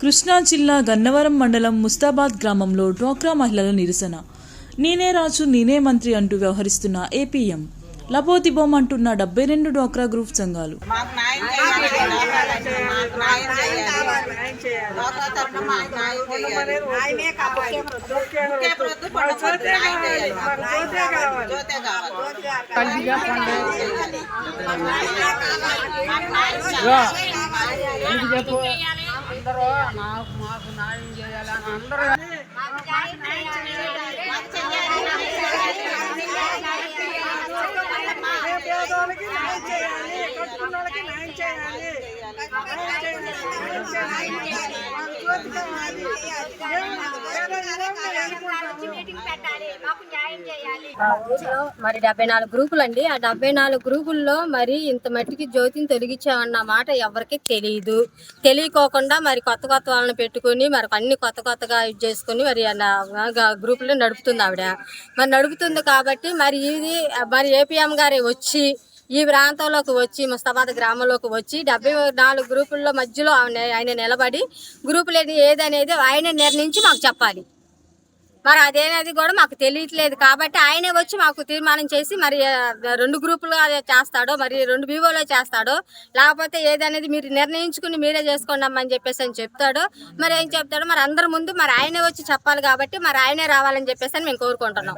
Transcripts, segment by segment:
కృష్ణా జిల్లా గన్నవరం మండలం ముస్తాబాద్ గ్రామంలో డ్వాక్రా మహిళల నిరసన. నేనే రాజు నేనే మంత్రి అంటూ వ్యవహరిస్తున్న ఏపీఎం. లబోదిబోం అంటున్న డెబ్బై రెండు డ్వాక్రా గ్రూప్ సంఘాలు. పండుగ అందరూ మాకు. న్యాయం చేయాలని అందరూ న్యాయం చేయాలి మరి డెబ్బై నాలుగు గ్రూపులు అండి ఆ డెబ్బై నాలుగు గ్రూపుల్లో మరి ఇంత మట్టికి జ్యోతిని తొలగించామన్న మాట ఎవరికి తెలియదు తెలియకోకుండా మరి కొత్త కొత్త వాళ్ళని పెట్టుకొని మరి అన్ని కొత్త కొత్తగా ఇది చేసుకొని మరి గ్రూపులో నడుపుతుంది ఆవిడ. మరి నడుపుతుంది కాబట్టి మరి ఇది మరి ఏపీఎం గారే వచ్చి ఈ ప్రాంతంలోకి వచ్చి ముస్తాబాద్ గ్రామంలోకి వచ్చి డెబ్బై నాలుగు గ్రూపుల్లో మధ్యలో ఆయన ఆయన నిలబడి గ్రూపులు ఏది ఏదనేది ఆయన నిర్ణయించి మాకు చెప్పాలి. మరి అదేనది కూడా మాకు తెలియట్లేదు. కాబట్టి ఆయనే వచ్చి మాకు తీర్మానం చేసి మరి రెండు గ్రూపులుగా చేస్తాడో మరి రెండు బీవోలో చేస్తాడో లేకపోతే ఏదనేది మీరు నిర్ణయించుకుని మీరే చేసుకోండి అమ్మా అని చెప్పేసి అని చెప్తాడో మరి ఏం చెప్తాడో మరి అందరి ముందు మరి ఆయనే వచ్చి చెప్పాలి కాబట్టి మరి ఆయనే రావాలని చెప్పేసి అని మేము కోరుకుంటున్నాం.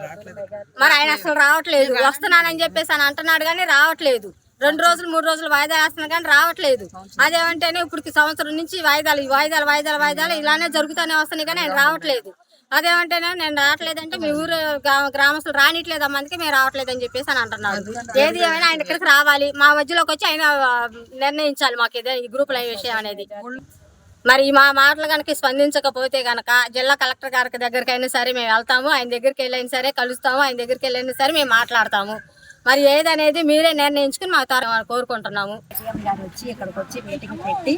మరి ఆయన అసలు రావట్లేదు. వస్తున్నానని చెప్పేసి అని అంటున్నాడు కానీ రావట్లేదు. రెండు రోజులు మూడు రోజులు వాయిదా వేస్తున్నా కానీ రావట్లేదు. అదేమంటేనే ఇప్పుడు సంవత్సరం నుంచి వాయిదాలు వాయిదాలు వాయిదాలు వాయిదాలు ఇలానే జరుగుతూనే వస్తున్నాయి కానీ ఆయన రావట్లేదు. అదేమంటేనే నేను రావట్లేదంటే మీ ఊరు గ్రామస్తులు రానిట్లేదు అమ్మందుకే మేము రావట్లేదు అని చెప్పేసి అని అంటున్నారు ఏది ఏమైనా ఆయన ఇక్కడికి రావాలి. మా మధ్యలోకి వచ్చి ఆయన నిర్ణయించాలి మాకు ఇదే ఈ గ్రూపుల విషయం అనేది. మరి మా మాటలు కనుక స్పందించకపోతే గనక జిల్లా కలెక్టర్ గారి దగ్గరికి అయినా సరే మేము వెళ్తాము. ఆయన దగ్గరికి వెళ్ళైనా సరే కలుస్తాము. ఆయన దగ్గరికి వెళ్ళైనా సరే మేము మాట్లాడతాము. మరి ఏదనేది మీరే నిర్ణయించుకుని మా తార కోరుకుంటున్నాము. వచ్చి ఇక్కడికి వచ్చి మీటింగ్ పెట్టి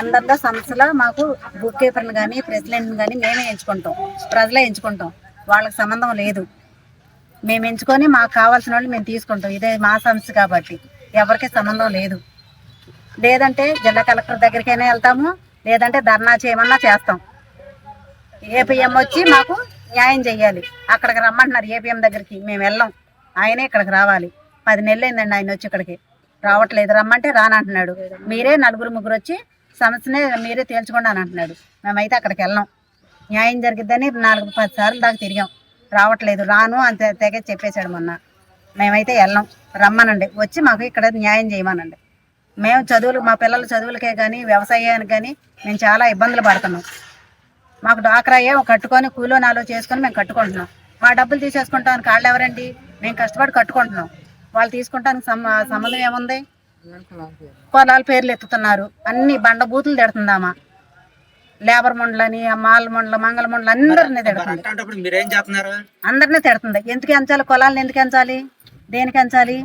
అందరిలో సంస్థలో మాకు బుక్ కీపర్ని కానీ ప్రెసిడెంట్ని కానీ మేమే ఎంచుకుంటాం. ప్రజలే ఎంచుకుంటాం. వాళ్ళకి సంబంధం లేదు. మేము ఎంచుకొని మాకు కావాల్సిన వాళ్ళు మేము తీసుకుంటాం. ఇదే మా సంస్థ కాబట్టి. ఎవరికి సంబంధం లేదు. లేదంటే జిల్లా కలెక్టర్ దగ్గరికైనా వెళ్తాము. లేదంటే ధర్నా చేయమన్నా చేస్తాం. ఏపీఎం వచ్చి మాకు న్యాయం చేయాలి అక్కడికి రమ్మంటున్నారు ఏపీఎం దగ్గరికి. మేము వెళ్ళాం. ఆయనే ఇక్కడికి రావాలి. పది నెలలు అయిందండి ఆయన వచ్చి ఇక్కడికి. రావట్లేదు. రమ్మంటే రానంటున్నాడు. మీరే నలుగురు ముగ్గురు వచ్చి సమస్యనే మీరే తేల్చుకోండి అని అంటున్నాడు. మేమైతే అక్కడికి వెళ్ళాం. న్యాయం జరిగిద్దని నాలుగు పది సార్లు దాకా తిరిగాం. రావట్లేదు రాను అంత తెగ చెప్పేశాడు మొన్న. మేమైతే వెళ్ళాం. రమ్మనండి. వచ్చి మాకు ఇక్కడ న్యాయం చేయమనండి. మేము చదువులు మా పిల్లల చదువులకే కానీ వ్యవసాయానికి కానీ మేము చాలా ఇబ్బందులు పడుతున్నాం. మాకు డాక్రాయే కట్టుకొని కూలో నాలో చేసుకొని మేము కట్టుకుంటున్నాం. మా డబ్బులు తీసేసుకుంటానికి వాళ్ళు ఎవరండి? మేము కష్టపడి కట్టుకుంటున్నాం. వాళ్ళు తీసుకుంటానికి సంబంధం ఏముంది? పొలాల పేర్లు ఎత్తుతున్నారు. అన్ని బండ బూతులు తిడుతుందామా? లేబర్ మండలని మాల మండల మంగళ మండలి అందరినీ తిడుతుంది. అందరినీ తిడుతుంది. ఎందుకు ఎంచాలి? కులాలను ఎందుకు ఎంచాలి? దేనికి ఎంచాలి?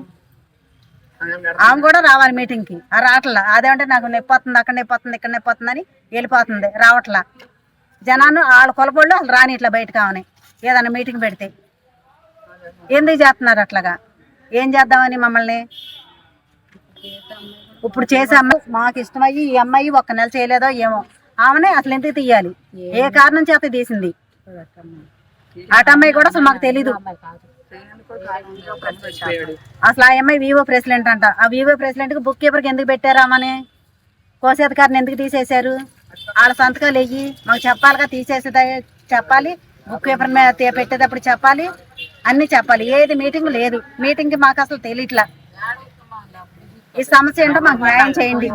ఆమె కూడా రావాలి మీటింగ్కి. ఆ రావట్లా. అదేమంటే నాకు నొప్పి వస్తుంది అక్కడ నొప్పి వస్తుంది ఇక్కడ నొప్పి వస్తుంది అని వెళ్ళిపోతుంది. రావట్లా. జనాన్ని వాళ్ళ కొలబోళ్ళు వాళ్ళు రాని ఇట్లా బయట కావని ఏదైనా మీటింగ్ పెడితే. ఎందుకు చేస్తున్నారు అట్లాగా? ఏం చేద్దామని మమ్మల్ని? ఇప్పుడు చేసే అమ్మాయి మాకు ఇష్టమయ్యి ఈ అమ్మాయి ఒక్క నెల చేయలేదో ఏమో. ఆమెనే అసలు ఎందుకు తీయాలి? ఏ కారణం చేత తీసింది? అటమ్మాయి కూడా అసలు మాకు తెలీదు. అసలు ఆ అమ్మాయి వివో ప్రెసిడెంట్ అంట. ఆ వివో ప్రెసిడెంట్కి బుక్ కీపర్కి ఎందుకు పెట్టారు ఆమెని? కోశాధికారిని ఎందుకు తీసేశారు? వాళ్ళ సంతకాలు వెయ్యి. మాకు చెప్పాలిగా తీసేసేది చెప్పాలి. బుక్ కీపర్ మీద తే- పెట్టేటప్పుడు చెప్పాలి. అన్ని చెప్పాలి. ఏది మీటింగ్ లేదు. మీటింగ్కి మాకు అసలు తెలియట్లా. ఈ సమస్య ఏంటో మాకు న్యాయం చేయండి.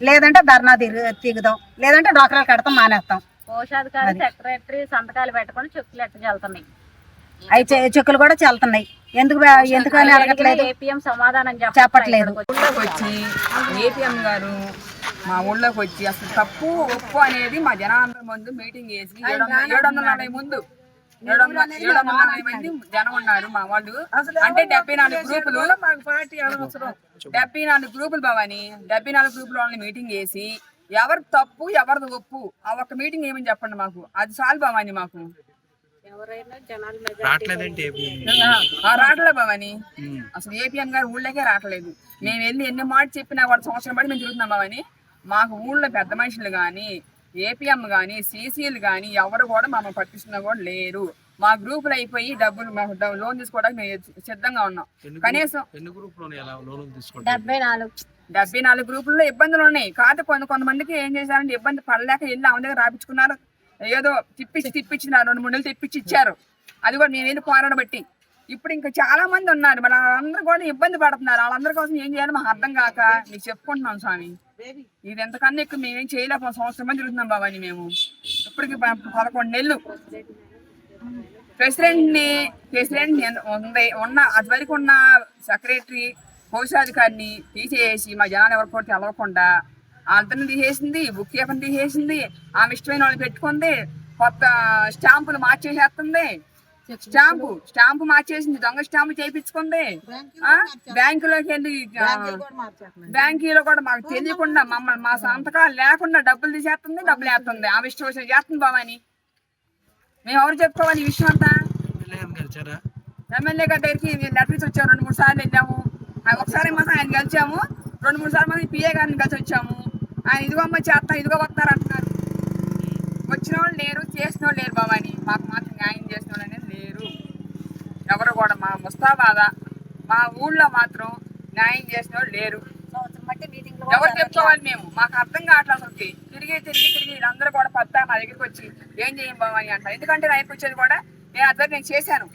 లేదంటే ధర్నా దిగుదాం లేదంటే డాక్టర్లు కడతాం మానేస్తాం. కోశాధికారి సెక్రటరీ సంతకాలు పెట్టుకొని చెక్కులు ఎట్ట చల్లుతున్నాయి అవి చె- చెక్కులు కూడా చల్లుతున్నాయి. ఎందుకు ఎందుకని అడగట్లేదు. ఏపీఎం సమాధానం చెప్పట్లేదు. ఊళ్ళోకి వచ్చి ఏపీఎం గారు మా ఊళ్ళోకి వచ్చి అసలు తప్పు ఒప్పు అనేది మా జనాలందరి ముందు మీటింగ్ చేసి ఏడు వందల ఏడు వందల నలభై ముందు జనం ఉన్నారు మా వాళ్ళు. అంటే డెబ్బై నాలుగు గ్రూపులు. మాకు పార్టీ అనవసరం డెబ్బై నాలుగు గ్రూపులు భవాని. డెబ్బై నాలుగు గ్రూపుల వాళ్ళని మీటింగ్ చేసి ఎవరి తప్పు ఎవరిది ఒప్పు ఆ ఒక్క మీటింగ్ ఏమని చెప్పండి మాకు? అది చాలు భవాని మాకు. రావట్లేదంటే ఆ రావట్లే భవాని. అసలు ఏపీఎం గారు ఊళ్ళోకే రావట్లేదు. మేము వెళ్ళి ఎన్ని మాట చెప్పినా కూడా సంవత్సరం బట్టి మేము తిరుగుతున్నాం భవాని. మాకు ఊళ్ళో పెద్ద మనుషులు కానీ ఏపీఎం కానీ సీసీలు కానీ ఎవరు కూడా మమ్మల్ని పట్టిస్తున్నా కూడా లేరు. మా గ్రూపులు అయిపోయి డబ్బులు లోన్ తీసుకోవడానికి మేము సిద్ధంగా ఉన్నాం. కనీసం ఎన్ని గ్రూప్ ఎలా లోన్ తీసుకుంటారు డెబ్బై నాలుగు. డెబ్బై నాలుగు గ్రూపుల్లో ఇబ్బందులు ఉన్నాయి. కాదు కొంత కొంతమందికి ఏం చేశారంటే ఇబ్బంది పడలేక వెళ్ళి ఆమె దగ్గర రాపించుకున్నారు. ఏదో తిప్పించి తిప్పించినారు రెండు మూడు నెలలు తెప్పించి ఇచ్చారు. అది కూడా మేము వెళ్ళి పోరాడబట్టి ఇప్పుడు ఇంకా చాలా మంది ఉన్నారు. మరి వాళ్ళందరూ కూడా ఇబ్బంది పడుతున్నారు. వాళ్ళందరి కోసం ఏం చేయాలి మాకు అర్థం కాక మీకు చెప్పుకుంటున్నాం స్వామి. ఇది ఎంతకన్నా ఎక్కువ మేమేం చేయలేక సంవత్సరం మంది తిరుగుతున్నాం బాబాని మేము. ఇప్పటికి పదకొండు నెలలు. ప్రెసిడెంట్ని ప్రెసిడెంట్ని ఉంది. ఉన్న అది వరకు ఉన్న సెక్రటరీ కోశాధికారిని తీసేసి మా జనాలు ఎవరు కూడా తెలవకుండా అందరిని తీసేసింది బుక్ కీపర్ని తీసేసింది ఆమె ఇష్టమైన వాళ్ళు పెట్టుకుంది కొత్త స్టాంపులు మార్చేసేస్తుంది. స్టాంపు స్టాంపు మార్చేసింది దొంగ స్టాంపు చేయించుకుంది ఆ? బ్యాంకులోకి వెళ్ళి ఆ, బ్యాంకీలో కూడా మాకు తెలియకుండా మమ్మల్ని మా సంతకాలు లేకుండా డబ్బులు తీసేస్తుంది డబ్బులు వేస్తుంది. ఆమె ఇష్టం వచ్చినట్టు చేస్తుంది బాబాని మేము ఎవరు చెప్పుకోవాలి ఈ విషయం అంతా? ఎమ్మెల్యే గారి దగ్గరికి లెటర్ ఇచ్చి వచ్చాము రెండు మూడు సార్లు వెళ్ళాము. ఆ ఒకసారి మాత్రం ఆయన కలిసాము రెండు మూడు సార్లు మాత్రం పిఏ గారిని కలిసి వచ్చాము. ఆయన ఇదిగో అమ్మ చేస్తా ఇదిగో వస్తారు అంటున్నారు. వచ్చిన వాళ్ళు లేరు బాబాని మాకు మాత్రం న్యాయం చేసిన వాళ్ళు అనేది లేరు ఎవరు కూడా మా ముస్తాబాద మా ఊళ్ళో మాత్రం న్యాయం చేసిన వాళ్ళు లేరు ఎవరు చెప్పుకోవాలి మేము? మాకు అర్థం కావట్లేదు అసలు తిరిగి తిరిగి తిరిగి వీళ్ళందరూ కూడా పత్తా మా దగ్గరికి వచ్చి ఏం చేయం బాబని అంటారు ఎందుకంటే నా దగ్గరికి వచ్చేది కూడా నేను అద్దరు నేను చేశాను.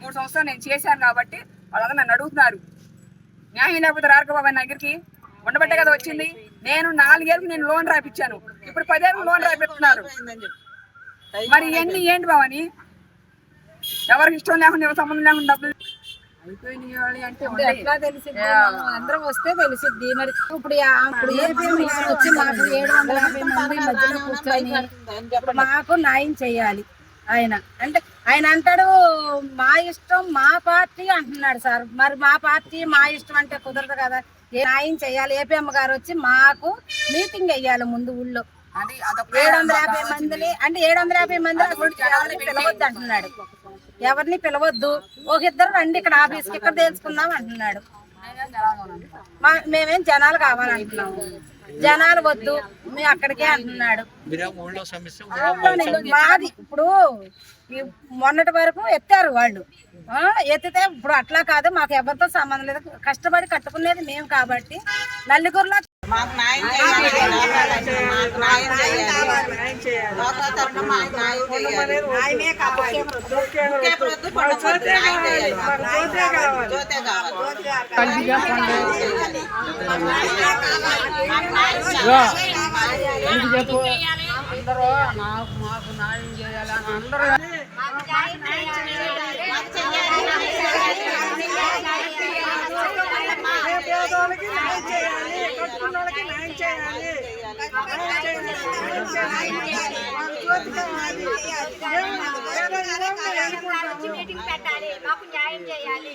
మూడు సంవత్సరాలు నేను చేశాను కాబట్టి వాళ్ళందరూ నన్ను అడుగుతున్నారు. న్యాయం లేకపోతే రారు బాబా నా దగ్గరికి. ఉండబట్టే కదా వచ్చింది. నేను నాలుగేళ్ళకి నేను లోన్ రాపిచ్చాను. ఇప్పుడు పదేళ్ళకి లోన్ రాపిస్తున్నారు. మరి ఇవన్నీ ఏంటి బావని? ఎవరికి ఇష్టం లేకుండా ఎవరి సంబంధం లేకుండా డబ్బులు అందరం వస్తే తెలిసిద్ది. మరి ఇప్పుడు వచ్చి మాకు ఏడు వందల యాభై మంది మధ్యలో కూర్చొని మాకు న్యాయం చేయాలి. ఆయన అంటే ఆయన అంటాడు మా ఇష్టం మా పార్టీ అంటున్నాడు సార్. మరి మా పార్టీ మా ఇష్టం అంటే కుదరదు కదా. ఏ న్యాయం చేయాలి? ఏపీఎం గారు వచ్చి మాకు మీటింగ్ వెయ్యాలి ముందు ఊళ్ళో. ఏడు వందల యాభై మందిని అంటే ఏడు వందల యాభై మంది అంటున్నాడు. ఎవరిని పిలవద్దు. ఒక ఇద్దరు రండి ఇక్కడ ఆఫీస్కి ఇక్కడ తెలుసుకుందాం అంటున్నాడు. మా మేమేం జనాలు కావాలంటున్నాము జనాలు వద్దు మీ అక్కడికే అంటున్నాడు. మాది ఇప్పుడు ఈ మొన్నటి వరకు ఎత్తారు వాళ్ళు. ఆ, ఎత్తితే ఇప్పుడు అట్లా కాదు మాకు ఎవరితో సంబంధం లేదు. కష్టపడి కట్టుకునేది మేము కాబట్టి నల్లిగురులో మాకు న్యాయం చేయాలి. మాకు న్యాయం చేయాలి. లోపల తరఫున మాకు న్యాయం చేయాలి. ఒకే ప్రొద్దు పడకూడదు. న్యాయం చేయాలి. మాకు. జ్యోతే కావాలి. పేదోళ్ళకి న్యాయం చేయాలి కట్టుకున్న వాళ్ళకి న్యాయం చేయాలి. మీటింగ్ పెట్టాలి మాకు న్యాయం చేయాలి.